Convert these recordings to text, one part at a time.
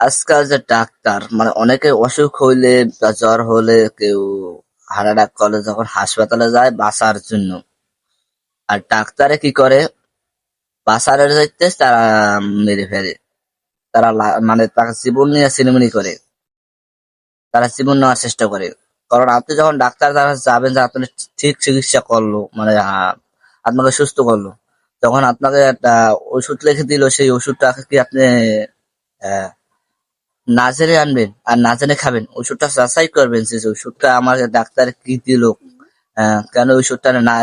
আজকাল যে ডাক্তার মানে অনেকে অসুখ হইলে বা জ্বর হলে কেউ হার্ট অ্যাটাক করলে যখন হাসপাতালে যায় বাঁচার জন্য। আর ডাক্তারে কি করে? বাঁচানোর যাইতে তারা মেরে ফেলে। তারা মানে তার জীবন নিয়ে সিনেমিনি করে। তারা জীবন নেওয়ার চেষ্টা করে। কারণ আপনি যখন ডাক্তার দ্বারা যাবেন যে আপনি ঠিক চিকিৎসা করল মানে আপনাকে সুস্থ করল, তখন আপনাকে একটা ওষুধ লিখে দিল, সেই ওষুধটা কি আপনি না আনবেন আর না জেনে খাবেন। ওষুধটা যাচাই করবেন যে ওষুধটা আমার ডাক্তার কি দিল। আহ, কেন ওষুধটা না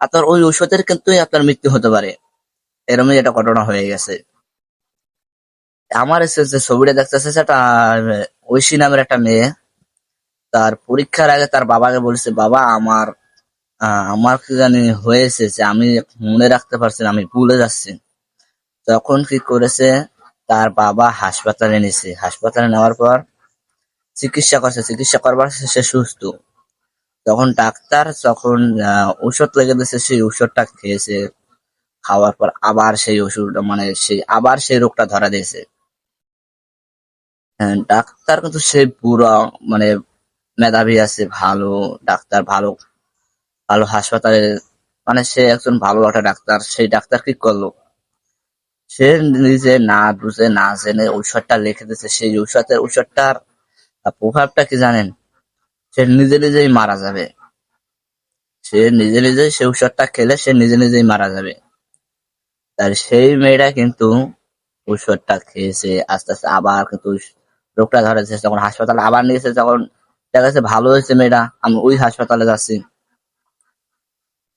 আপনার ওই ওষুধের কিন্তু আপনার মৃত্যু হতে পারে। এরকমই একটা ঘটনা হয়ে গেছে। আমার যে ছবিটা দেখতেছে সেটা ঐশী নামের একটা মেয়ে তার পরীক্ষার আগে তার বাবাকে বলেছে বাবা আমার আমার কি জানি হয়েছে যে আমি মনে রাখতে পারছি না আমি ভুলে যাচ্ছি। তখন কি করেছে তার বাবা হাসপাতালে নিছে। হাসপাতালে নেওয়ার পর চিকিৎসা করছে। চিকিৎসা করবার সে সুস্থ। তখন ডাক্তার যখন ঔষধ লেগে দিয়েছে সেই ওষুধটা খেয়েছে। খাওয়ার পর আবার সেই ওষুধ মানে সেই আবার সেই রোগটা ধরা দিয়েছে। হ্যাঁ, ডাক্তার কিন্তু সে পুরো মানে মেধাবী আছে ভালো ডাক্তার ভালো ভালো হাসপাতালে মানে সে একজন ভালো একটা ডাক্তার। সেই ডাক্তার কি করল? সে নিজে না বুঝে, না জেনে ঔষধটা লিখে দিচ্ছে সেই ঔষধের ঔষধটার প্রভাবটা কি জানেন? সে নিজে নিজেই মারা যাবে। সে নিজে নিজেই সে ঔষধটা খেলে সে নিজে নিজেই মারা যাবে। তার সেই মেয়েটা কিন্তু ঔষধটা খেয়েছে, আস্তে আস্তে আবার কিন্তু রোগটা ধরেছে যখন হাসপাতালে আবার নিয়েছে যখন দেখা যাচ্ছে ভালো হয়েছে মেয়েটা। আমি ওই হাসপাতালে যাচ্ছি।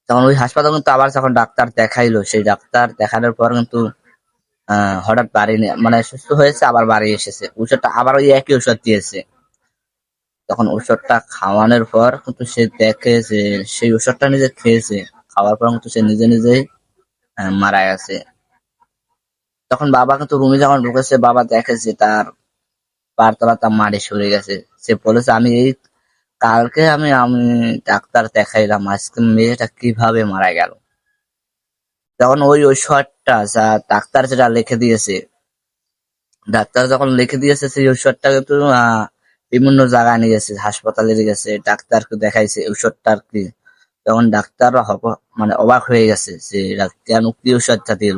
তখন ওই হাসপাতালে কিন্তু আবার যখন ডাক্তার দেখাইলো, সেই ডাক্তার দেখানোর পর কিন্তু হঠাৎ বাড়ি মানে সুস্থ হয়েছে, আবার বাড়ি এসেছে। ওষুধটা আবার ওই একই ওষুধ দিয়েছে। তখন ওষুধটা খাওয়ানোর পর কিন্তু সে দেখে যে সেই ওষুধটা নিজে খেয়েছে। খাওয়ার পর কিন্তু সে নিজে নিজেই মারা গেছে। তখন বাবা কিন্তু রুমে যখন ঢুকেছে, বাবা দেখে যে তার পারতলা তার মাটি সরে গেছে। সে বলেছে, আমি এই কালকে আমি আমি ডাক্তার দেখাইলাম, আজকে মেয়েটা কীভাবে মারা গেল? তখন ওই ঔষধটা যা ডাক্তার যেটা লিখে দিয়েছে। ডাক্তার যখন লিখে দিয়েছে, সেই ঔষধটা কিন্তু বিভিন্ন জায়গায় নিয়ে গেছে, হাসপাতালে গেছে, ডাক্তারকে দেখাইছে ঔষধটা আর কি। তখন ডাক্তার মানে অবাক হয়ে গেছে যে কেন কি ঔষধটা দিল।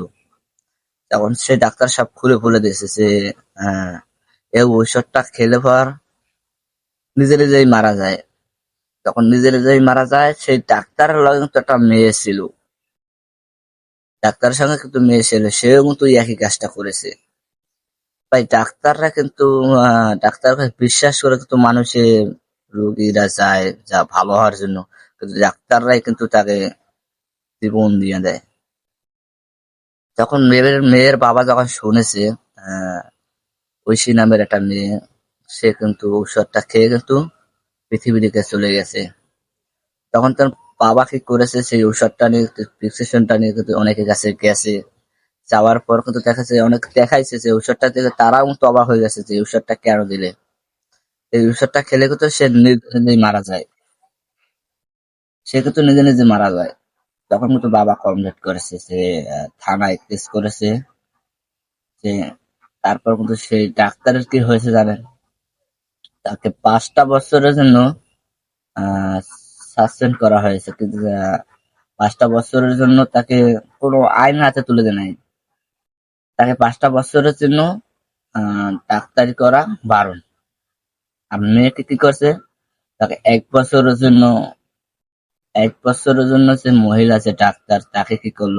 তখন সে ডাক্তার সব খুলে খুলে দিয়েছে যে এই ঔষধটা খেলে পর নিজে নিজেই মারা যায়। তখন নিজে নিজেই মারা যায়, সেই ডাক্তারের লগে একটা মেয়ে ছিল। ডাক্তারের সঙ্গে কিন্তু মেয়ে ছেলে সেও কিন্তু একই কাজটা করেছে। ভাই ডাক্তাররা কিন্তু আহ, ডাক্তারকে বিশ্বাস করে কিন্তু মানুষের রোগীরা যায় যা ভালো হওয়ার জন্য। কিন্তু ডাক্তাররাই কিন্তু তাকে জীবন দিয়ে দেয়। তখন মেয়ের মেয়ের বাবা যখন শুনেছে ঐশী নামের একটা মেয়ে সে কিন্তু ঔষধটা খেয়ে কিন্তু পৃথিবী চলে গেছে। তখন তার বাবা কি করেছে সেই ঔষধটা নিয়ে প্রেসক্রিপশনটা নিয়ে কিন্তু অনেকের কাছে গেছে। যাওয়ার পর কিন্তু দেখাচ্ছে অনেক দেখাইছে যে ঔষধটা থেকে তারাও কিন্তু অবাক হয়ে গেছে যে ঔষধটা কেন দিলে। এই ঔষধটা খেলে কিন্তু সে নিজে নিজেই মারা যায়। সে কিন্তু নিজে নিজে মারা যায়। তখন কিন্তু বাবা কমপ্লেট করেছে আহ, থানায় কেস করেছে। যে তারপর কিন্তু সেই ডাক্তারের কি হয়েছে জানেন? তাকে পাঁচটা বছরের জন্য সাসপেন্ড করা হয়েছে, কিন্তু পাঁচটা বছরের জন্য তাকে কোনো আইন হাতে তুলে দেয় নাই। তাকে পাঁচটা বছরের জন্য ডাক্তারি করা বারণ। আর মেয়েকে কি করছে? তাকে এক বছরের জন্য, এক বছরের জন্য যে মহিলা যে ডাক্তার, তাকে কি করল?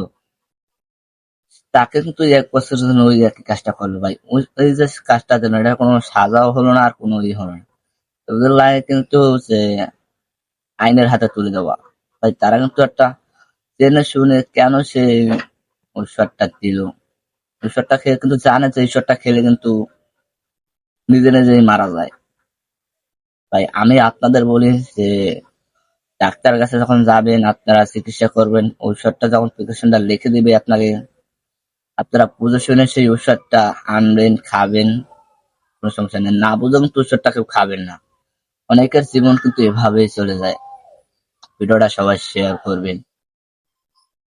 তাকে কিন্তু এক বছরের জন্য ওই একই কাজটা করল ভাই। ওই যে কাজটা যেন, এটা কোনো সাজাও হলো না আর কোনো ই হলো না। ওদের লাগে কিন্তু যে আইনের হাতে তুলে দেওয়া। ভাই, তারা কিন্তু একটা জেনে শুনে কেন সে ঔষধটা দিল? ঔষধটা খেয়ে কিন্তু জানে যে ঔষধটা খেলে কিন্তু নিজে নিজেই মারা যায়। ভাই, আমি আপনাদের বলি যে ডাক্তার কাছে যখন যাবেন, আপনারা চিকিৎসা করবেন ঔষধটা যখন প্রেসক্রিপশনটা লিখে দিবে আপনাকে, আপনারা বুঝে শুনে সেই ঔষধটা আনবেন, খাবেন, কোনো সমস্যা নেই। না বুঝে কিন্তু ঔষধটা কেউ খাবেন না। অনেকের জীবন কিন্তু এভাবেই চলে যায়। ভিডিওটা সবাই শেয়ার করবেন।